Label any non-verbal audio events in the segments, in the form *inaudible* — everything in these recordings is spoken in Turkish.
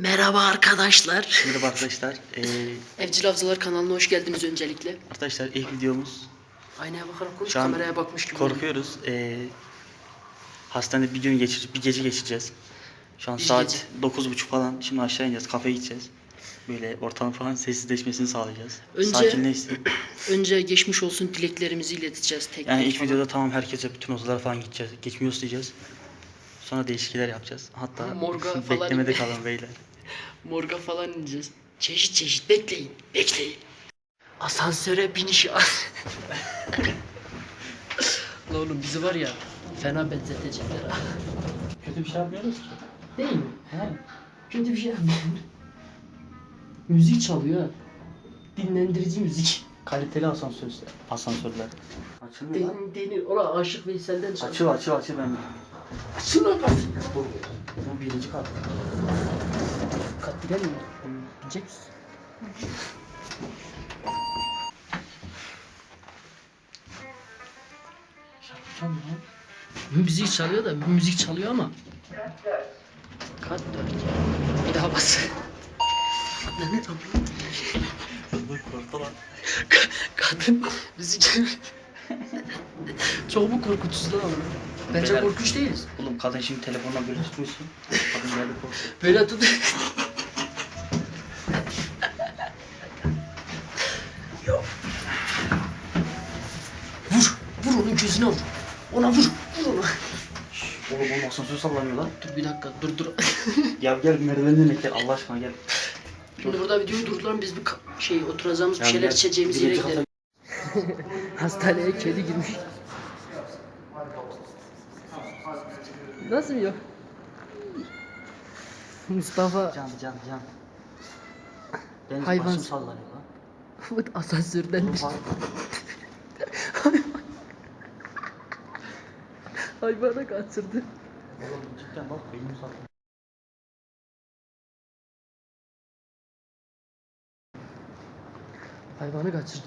Merhaba arkadaşlar. Merhaba arkadaşlar. Ee, Evcil Avcılar kanalına hoş geldiniz öncelikle. arkadaşlar ilk videomuz. Aynaya bakarak konuş, Şu an kameraya bakmış gibi. Korkuyoruz. Ee, hastanede bir gün geçir, bir gece geçireceğiz. Şu an Bir saat dokuz buçuk falan. Şimdi aşağı ineceğiz, kafeye gideceğiz. Böyle ortam falan sessizleşmesini sağlayacağız. Önce- Sakinleşsin. *clears throat* Önce geçmiş olsun dileklerimizi ileteceğiz tek Yani tek ilk falan. videoda tamam herkese bütün odalara falan gideceğiz. Geçmiyoruz diyeceğiz. Sonra değişiklikler yapacağız. Hatta Morga *laughs* falan beklemede inme. *laughs* kalın beyler. *laughs* Morga falan ineceğiz. Çeşit çeşit bekleyin, bekleyin. Asansöre biniş az. *laughs* La oğlum bizi var ya fena benzetecekler ha. *laughs* Kötü bir şey yapmıyoruz ki. Değil mi? Kötü bir şey yapmıyorum. müzik çalıyor ha. Dinlendirici müzik. Kaliteli asansörler. Asansörler. Açılmıyor lan. Den, denir. Ola Aşık Veysel'den çalıyor. Açıl açıl açıl ben. Açıl lan. Bu, bu birinci kat. Katlı gelmiyor. Bilecek misin? Şarkı. Müzik çalıyor da müzik çalıyor ama. Kat dört. Bir daha bas. Hızlı korktu lan. Kadın müzik Çok mu korkutucu lan oğlum? Bence Beyler- korkunç değiliz. Oğlum kadın şimdi telefonla böyle tutmuşsun. Kadın geldi korktu. Böyle tut. Yok. Vur. Onun gözüne vur. Ona vur. Vur ona. Oğlum oğlum asansör sallanıyor lan. Dur bir dakika dur dur. Ya *laughs* gel merdivenden gel Allah aşkına gel. Şimdi burada videoyu durduran biz bir ka- şey oturacağımız bir Ya şeyler gel, içeceğimiz yere gidelim. *laughs* Hastaneye kedi girmiş. Nasıl yok? Mustafa Can can can. Benim Hayvan- başım sallanıyor lan. *laughs* Asansörden düştü. Hayvana kaçırdı. Oğlum cidden bak benim sallanıyor. Hayvanı kaçırdı.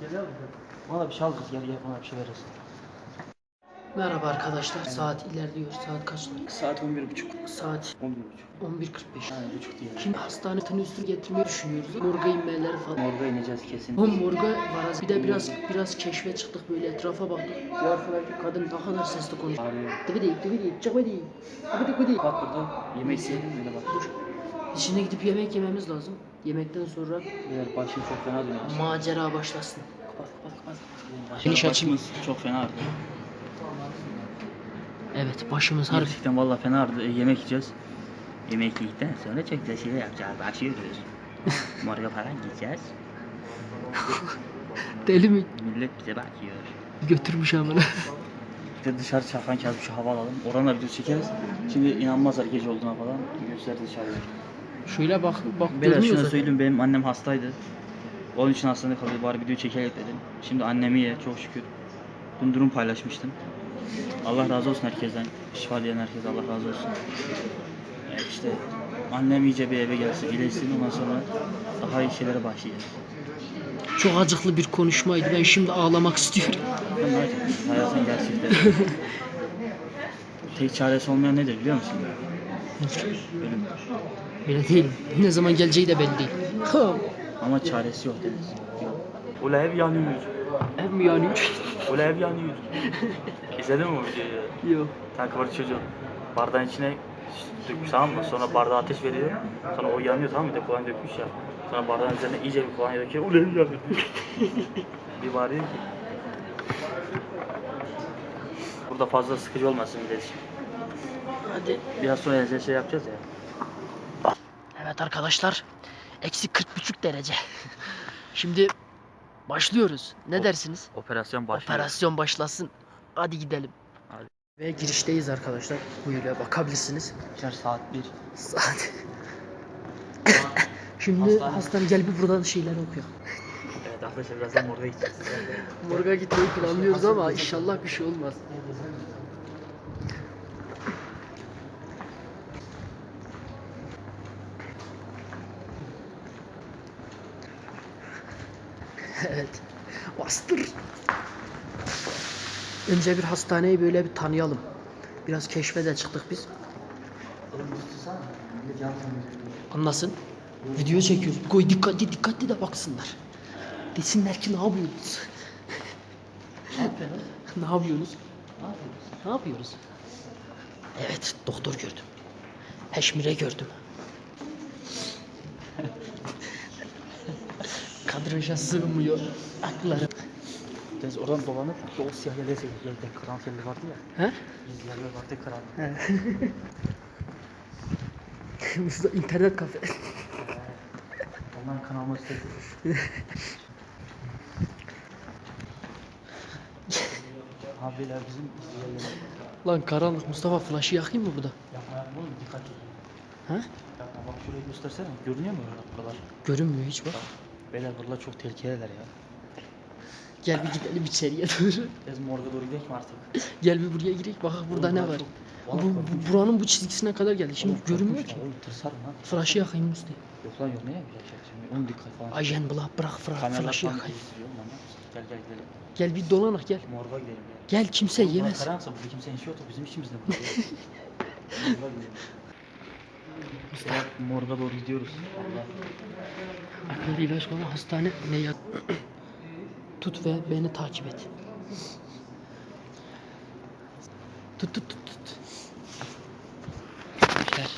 Gel ya Bana bir şey alırız gel gel bana bir şey veririz. Merhaba arkadaşlar. Saat ilerliyor. Saat kaç? Saat 11.30. Saat 11.30. 11.45. Yani buçuk diye. Şimdi hastane tenüstü getirmeyi düşünüyoruz. Morga inmeleri falan. Morga ineceğiz kesin. O morga varız. Bir de biraz biraz keşfe çıktık böyle etrafa baktık. Bir arkadaki kadın ne kadar sesli konuşuyor. Bağırıyor. Dıbı değil, dıbı değil, çıkma değil. Dıbı dıbı değil. Bak burada yemek yiyelim böyle bak. Dur. Şimdi gidip yemek yememiz lazım. Yemekten sonra Beyler başım çok fena dönüyor. macera başlasın. Kapat kapat kapat. kapat. Finish Başımız çok fena ağrıdı. Evet, başımız harbi. Gerçekten valla fena ağrıdı. E, yemek yiyeceğiz. Yemek yedikten sonra çok güzel şeyler yapacağız. Başlıyoruz. *laughs* Morga falan gideceğiz. *laughs* Deli mi? Millet bize bakıyor. Götürmüş amına. Bir de dışarı çarpan kağıt bir şey hava alalım. Oranla video çekeriz. Şimdi inanmazlar gece olduğuna falan. Göster dışarıya. Şöyle bak, bak Beyler şunu zaten. söyleyeyim benim annem hastaydı. Onun için hastanede kalıyor. Bari video çekelim dedim. Şimdi annem iyi çok şükür. Dün durum paylaşmıştım. Allah razı olsun herkesten. Şifalayan herkese Allah razı olsun. Ee, işte annem iyice bir eve gelsin, iyileşsin ondan sonra daha iyi şeylere başlayacağız. Çok acıklı bir konuşmaydı. Ben şimdi ağlamak istiyorum. Yapayım? Hayatın gerçekleri. Tek çaresi olmayan nedir biliyor musun? Ölüm. Öyle değil. Ne zaman geleceği de belli değil. Ama çaresi yok Deniz. Yok. Ula ev yanıyor. Ev mi yanıyor? Ula ev yanıyor. İzledin mi o videoyu? Yok. Kanka var çocuk bardağın içine dökmüş tamam mı? Sonra bardağa ateş veriyor. Sonra o yanıyor tamam mı? Bir de kolonya dökmüş ya. Sonra bardağın üzerine iyice bir kolonya döküyor. Ula ev yanıyor. *laughs* bir bağırıyor ki. Burada fazla sıkıcı olmasın bir de. Hadi. Biraz sonra özel şey yapacağız ya. Evet arkadaşlar. Eksi 40,5 derece. *laughs* Şimdi başlıyoruz. Ne dersiniz? Operasyon başlıyor. Operasyon başlasın. Hadi gidelim. Hadi. Ve girişteyiz arkadaşlar. Buyurun bakabilirsiniz. İçer saat 1. Saat. *laughs* Şimdi Hastane. hastane gel bir buradan şeyler okuyor. Evet arkadaşlar birazdan morga gideceğiz. Morga gitmeyi planlıyoruz ama inşallah bir şey olmaz. *laughs* evet. Bastır. Önce bir hastaneyi böyle bir tanıyalım. Biraz keşfe de çıktık biz. Anlasın. Video çekiyoruz. Koy dikkatli dikkatli de baksınlar. Desinler ki ne yapıyorsunuz? Ne yapıyorsunuz? *laughs* ne yapıyorsunuz? Ne yapıyoruz? Evet, doktor gördüm. Heşmire gördüm. *laughs* Kadraja sığmıyor aklarım. Biz oradan dolanıp o siyah yerlere yerde kıran yerli vardı ya. He? Biz yerler vardı *laughs* kıran. Burada internet kafe. Onların kanalını istedim. Abiler bizim izleyenler. Lan karanlık Mustafa flaşı yakayım mı burada? Yapma oğlum dikkat et. He? Yapma bak şurayı göstersene. Görünüyor mu orada buralar? Görünmüyor hiç bak. Beyler buralar çok tehlikeliler ya. Gel bir gidelim içeriye doğru. Biz morga doğru gidelim artık? Gel bir buraya girek bak burada Oğlum ne var. Bu, bu- buranın bu çizgisine kadar geldi. Şimdi Oğlum görünmüyor ki. Oğlum tırsarım lan. Flaşı yakayım Mustafa. Yok lan yok ne yapacak şimdi? Dikkat falan. Ajen bırak bırak flaşı yakayım. Gel gel gidelim. Gel bir dolanak gel. Morga gidelim ya. Gel kimse Oğlum yemez. Karanlıksa burada kimsenin işi yok da bizim işimiz ne burada? Morga gidelim. Mustafa morga doğru gidiyoruz. Allah. Akıllı ilaç kola hastane ne ya? Tut ve beni takip et. Tut tut tut tut. Gel.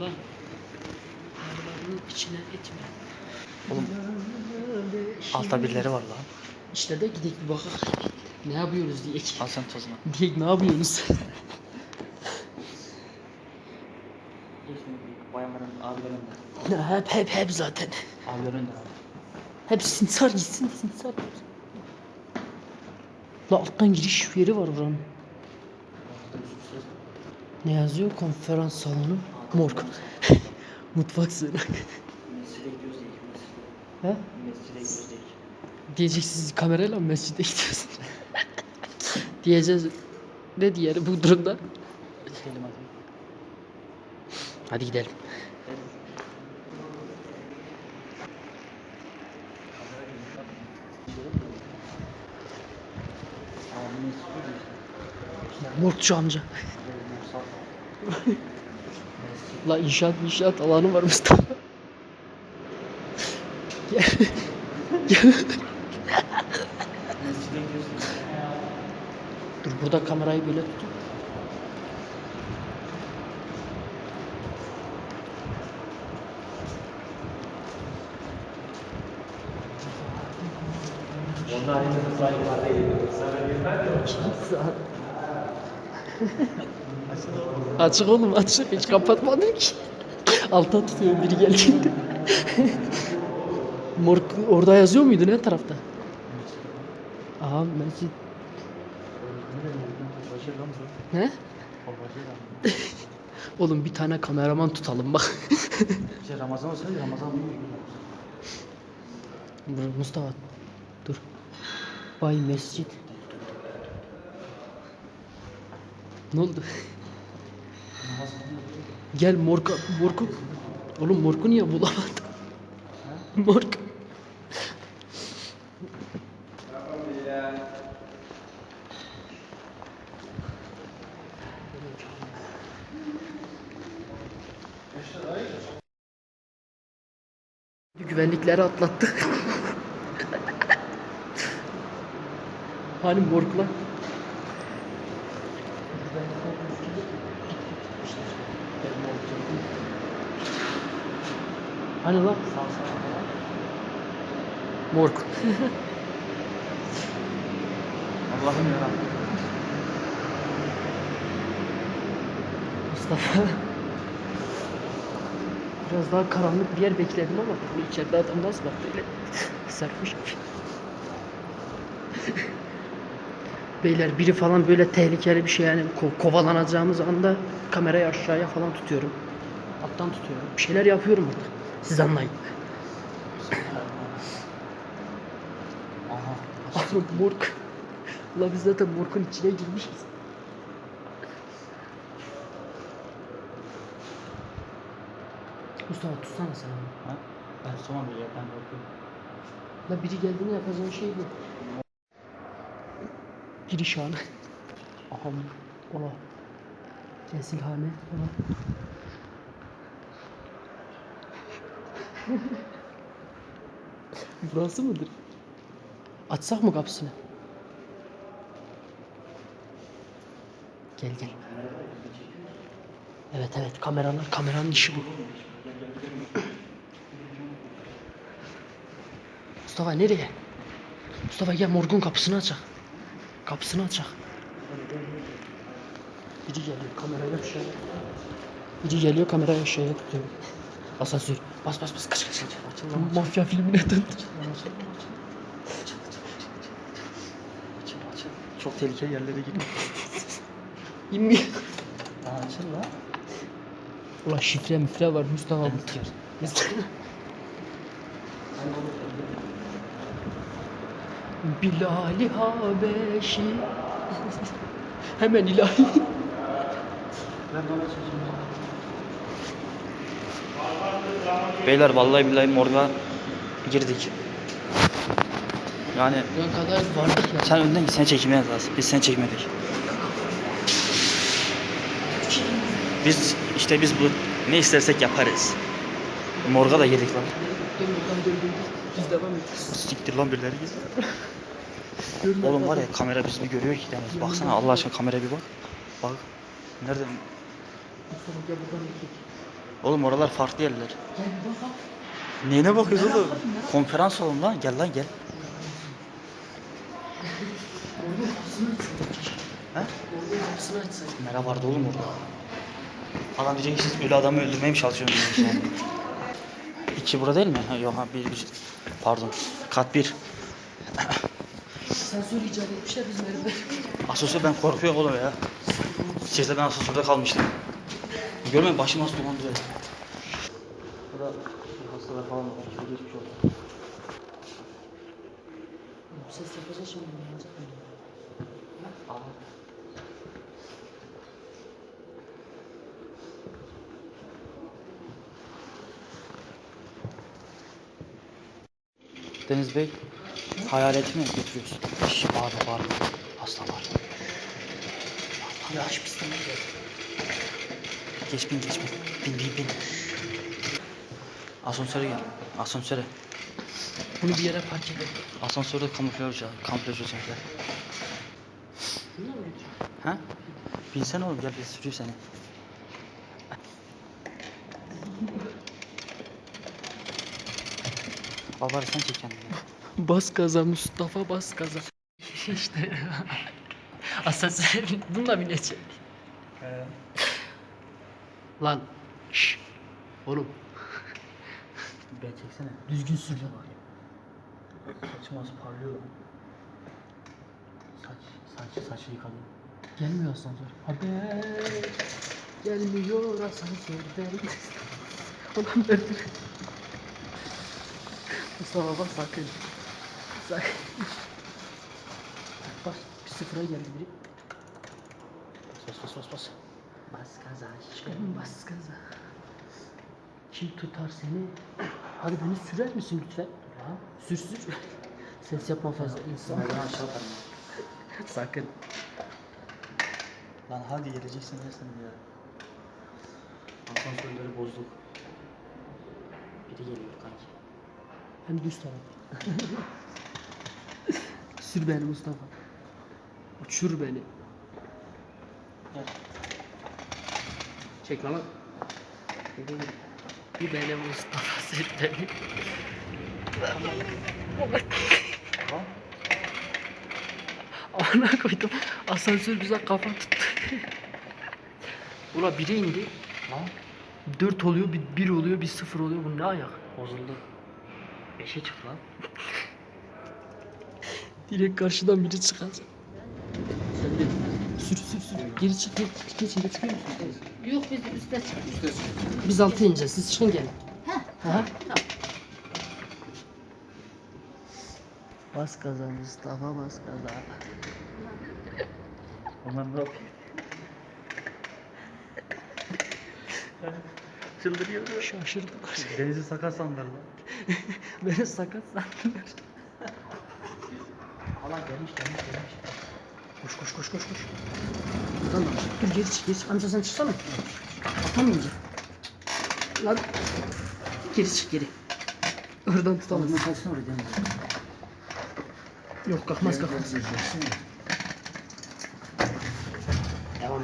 Lan. Arabanın içine etme. Oğlum, Altta birileri var lan. İşte de gidelim bir bakalım. Ne yapıyoruz diye. Al sen tozunu. Diye ne yapıyorsunuz? Bayanların abilerin de. hep hep hep zaten. Abilerin de. Hep sinsar gitsin sinsar. La alttan giriş yeri var buranın. Ne yazıyor? Konferans salonu. Morg. *laughs* Mutfak sığınak. He? Diyeceksiniz kamerayla mı mescide gidiyorsun? *laughs* Diyeceğiz. Ne diğeri bu durumda? Hadi gidelim. Morgçu amca. La inşaat inşaat alanı var Mustafa. Dur burada kamerayı böyle tut. Açık oğlum açık hiç kapatmadım ki. Alta tutuyorum biri geldiğinde. Morg orada yazıyor muydu ne tarafta? Aha mescit. Ne? Oğlum bir tane kameraman tutalım bak. İşte Ramazan olsaydı Ramazan Mustafa dur. Bay Mescit. Ne oldu? Gel morka, morku. Oğlum morku niye bulamadım? Morg. Güvenlikleri atlattık. *laughs* hani morglar? Hani lan? Morg. Allah'ım yarabbim. Mustafa. Biraz daha karanlık bir yer bekledim ama bu içeride adam nasıl baktı öyle *laughs* sarkmış gibi. Beyler biri falan böyle tehlikeli bir şey yani ko- kovalanacağımız anda kamerayı aşağıya falan tutuyorum. Alttan tutuyorum. Bir şeyler yapıyorum artık. Siz anlayın. Oğlum morg. Ulan biz zaten morgun içine girmişiz. Mustafa tutsana sen onu. Ha? Ben tutamam bile ben korkuyorum. La biri geldiğinde yapacağın şey bu. Giriş anı. Aha ola. Kesilhane. Ola. *laughs* Burası mıdır? Açsak mı kapısını? Gel gel. Evet evet kameralar kameranın işi bu. *clears throat* Mustafa nereye? Mustafa gel morgun kapısını açak. Kapısını açak. Biri geliyor kamerayı aşağıya. Biri geliyor kamerayı aşağıya tutuyor. Asansör. Bas bas bas kaç kaç kaç. Mafya filmine döndü. Çok tehlikeli yerlere gidiyor. *laughs* İnmiyor. Açıl lan. Ulan şifre mifre var Mustafa bu. Bilali Habeşi Hemen ilahi Beyler vallahi billahi morga girdik. Yani Ne kadar vardık ya sen önden git seni çekmeye lazım. Biz seni çekmedik. Biz işte biz bu ne istersek yaparız. Morga da girdik lan. Biz devam ediyoruz Siktir lan birileri. Görünen Oğlum var ya kamera bizi bir görüyor ki Deniz. Baksana Allah aşkına kameraya bir bak. Bak. Nerede? Mustafa gel buradan bir. Oğlum oralar farklı yerler. Gel. Neyine bakıyoruz oğlum? Konferans salonu lan. Gel lan gel. Morgun kapısını açsın He? Morgun kapısını açsın Kamera vardı oğlum orada. Adam diyecek siz ölü adamı öldürmeye mi çalışıyorsunuz? Yani. İki burada değil mi? Ha, yok ha bir, bir. Pardon. Kat bir. Sensör icat etmişler bizim Asansör ben korkuyorum oğlum ya. İçeride ben asansörde kalmıştım. Görmeyin başım nasıl dolandı böyle. Burada hastalar falan var. Şöyle geçmiş oldu. Ses yapacağız şimdi olacak mı? Deniz Bey, hayaleti mi götürüyorsun? Şş, bağırma bağırma. Hasta var. Ya aç pistten gel Geç bin geç bin. Bin bin bin. Asansöre gel. Asansöre. Bunu bir yere park edelim Asansörde kamuflaj ya. Kamuflaj mı götürüyorsun? Ha? Binsene oğlum gel bir sürüyor seni. Al bari sen çek kendini. Bas gaza Mustafa bas gaza. *laughs* işte. Asansör bununla binecek. Lan. Şş. Oğlum Ben çeksene. düzgün sür lan. Saçım az parlıyor. Saç, saç, saçı yıkadım. Gelmiyor asansör. Haber. Gelmiyor asansörden. Ulan öldür. Mustafa bak sakın. Sakın. Bak bir sıfıra geldi biri. Bas bas bas bas. Bas gaza aşkım bas gaza. Kim tutar seni? Hadi beni sürer misin lütfen? Ya. Sür sür. Ses yapma fazla insan. Merdiven aşağı atarım. Sakın. Lan hadi geleceksin dersen ya. Asansörleri bozduk. Biri geliyor kanki. Hem düz taraf. *laughs* Sür beni Mustafa. Uçur beni. Gel. Çek lan. Bir beni Mustafa. Tamam. Ana koydum. Asansör bize kafa tuttu. Ula biri indi. Lan 4 oluyor, bir, bir oluyor, bir sıfır oluyor. Bu ne ayak? bozuldu. Beşe çık lan. Direkt karşıdan biri çıkacak. Sür sür sür. Geri çık, geri çık. Geç, geri çıkıyor musun? Yok biz üstte çık. Üstte çık. Biz altı ineceğiz. Siz çıkın gelin. Heh. Ha? Bas gaza Mustafa bas gaza. Onlar ne yapıyor? Çıldırıyor. Şaşırdılar. Denizi sakat sandılar lan. *laughs* Beni sakat sandılar. Allah gelmiş gelmiş gelmiş. Koş koş koş koş koş. Buradan da. Dur geri çık geri çık. Amca sen çıksana. Atamayınca. Lan. Geri çık geri. Oradan tutamaz. Kalksın oraya deniz. Yok kalkmaz kalkmaz. Devam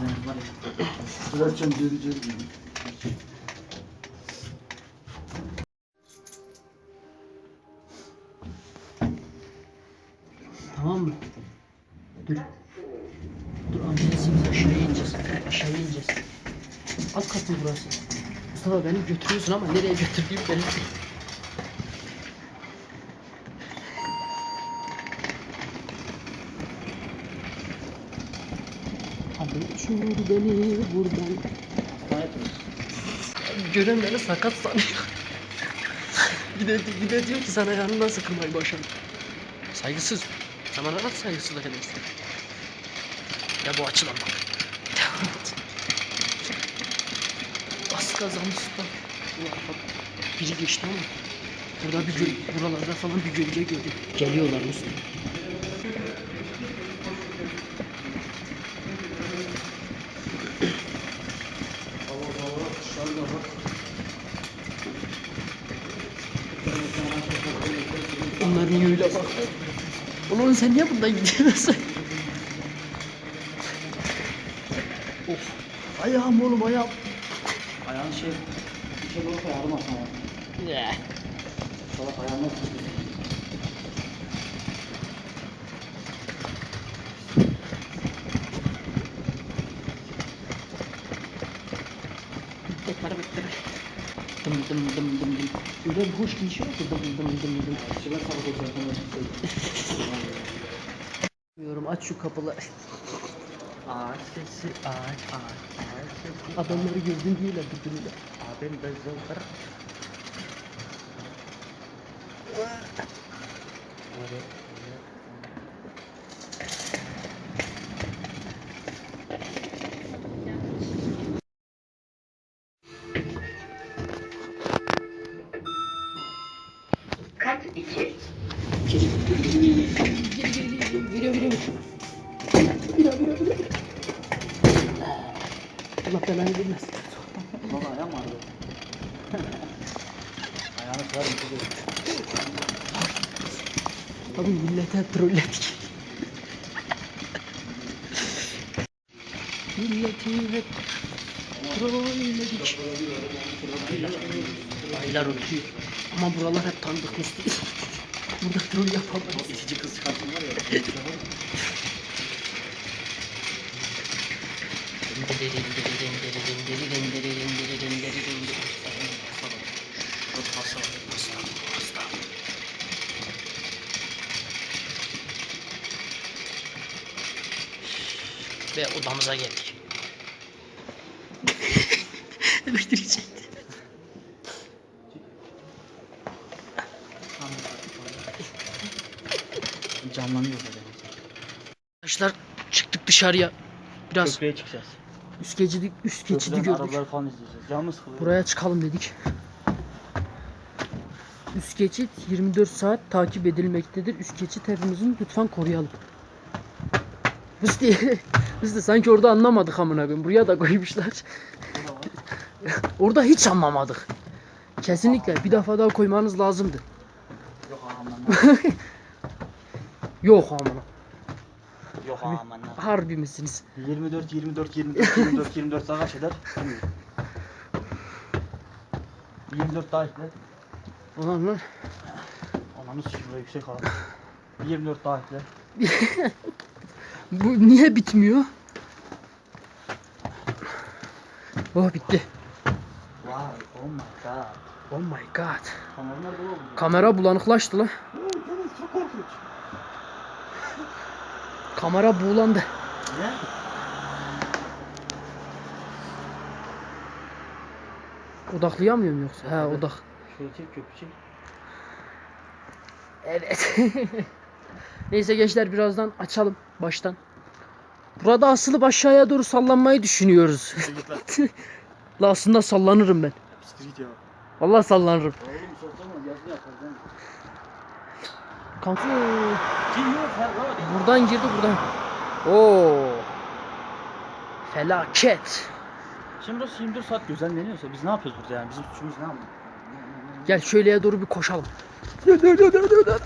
deniz var ya. Bırakacağım geri geri geri. Dur. Dur ambulansı aşağıya ineceğiz. Aşağıya ineceğiz. Alt kat burası? Mustafa beni götürüyorsun ama nereye götürdüğüm belli değil. Uçur beni buradan. Gören beni sakat sanıyor. bir de diyor ki sana yanından sıkılmayı başardım. Saygısız. Sen bana nasıl saygısızlık edersin? Ya bu açılan bak. *laughs* Kazandı usta. Ulan bak, Biri geçti ama. Burada bir göl, buralarda falan bir gölge gördüm. Geliyorlar usta. Onlar niye öyle bak? Ulan sen niye buradan gidiyorsun? of. Ayağım oğlum ayağım. Ayağın şey, bir şey yardım atma bana. Yeah. Salak ayağına tutuyor. Tekrar bekle. Dım dım dım dım dım. Öyle bir hoş geçiyor ki dım dım dım dım. Şöyle sağlık olsun. Aç şu kapıları. Ağaç sesi, ağaç, ağaç, ağaç sesi. Adamları gördün diyorlar birbirine. Abim de zıldır. Belanı vermesin. Baba ayağım ağrıyor. Ayağını kırarım kızım. Abi millete trolledik. Milleti hep trolledik. Aylar, oturuyor. Ama buralar hep tanıdık Mustafa. Burada troll yapamayız. İkinci kız çıkartın var ya. Ve odamıza geldik. *laughs* Öldürecekti. Canlanıyor böyle. Arkadaşlar çıktık dışarıya. Biraz Köprüye çıkacağız. Üst geçidi, üst geçidi Köprüden gördük. arabaları falan izleyeceğiz. Canımız sıkılıyor. Buraya çıkalım dedik. Üst geçit 24 saat takip edilmektedir. Üst geçit hepimizin lütfen koruyalım. Musti, *laughs* Musti sanki orada anlamadık amına koyayım. Buraya da koymuşlar. *laughs* orada hiç anlamadık. Kesinlikle bir defa daha koymanız lazımdı. Yok aman. *laughs* Yok amına. Yok aman. Harbi misiniz? 24 24 24 24 24 saat kaç eder? Bilmiyorum. 24 daha ekle. Ulan lan. Ananı sikeyim buraya yüksek al. 24 daha ekle. *laughs* Bu niye bitmiyor? Oh bitti. Vay oh my god. Oh my god. Kamera bulanıklaştı lan. Deniz çok korkunç. Kamera buğulandı. Ne? Odaklayamıyor muyum yoksa? Evet. odak. Şöyle çek köprü çek. Evet. *laughs* Neyse gençler birazdan açalım baştan. Burada asılıp aşağıya doğru sallanmayı düşünüyoruz. *laughs* La aslında sallanırım ben. Vallahi sallanırım. Kanka Kim yok Ferrari? buradan girdi buradan. Oo. Felaket. Şimdi burası 24 saat gözlemleniyorsa biz ne yapıyoruz burada yani? Bizim suçumuz ne ama? Gel şöyleye doğru bir koşalım. Dur, dur, dur, dur, dur.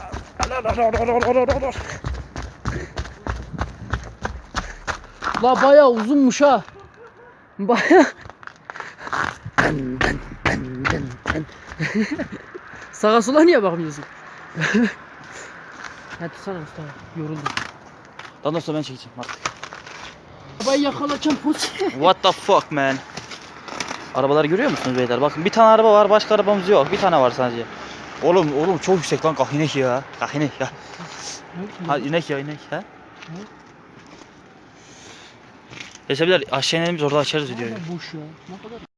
La bayağı uzunmuş ha. Bayağı. Sağa sola niye bakmıyorsun? Hadi sana Mustafa. Yoruldum. Daha sonra ben çekeceğim artık. Arabayı yakalarken poz. What the fuck man? Arabaları görüyor musunuz beyler? Bakın bir tane araba var, başka arabamız yok. Bir tane var sadece. Oğlum oğlum çok yüksek lan kalk inek ya. Kalk inek ya. Ha inek ya inek ha. Yaşar beyler aşağı inelim biz orada açarız videoyu. Boş ya. Ne kadar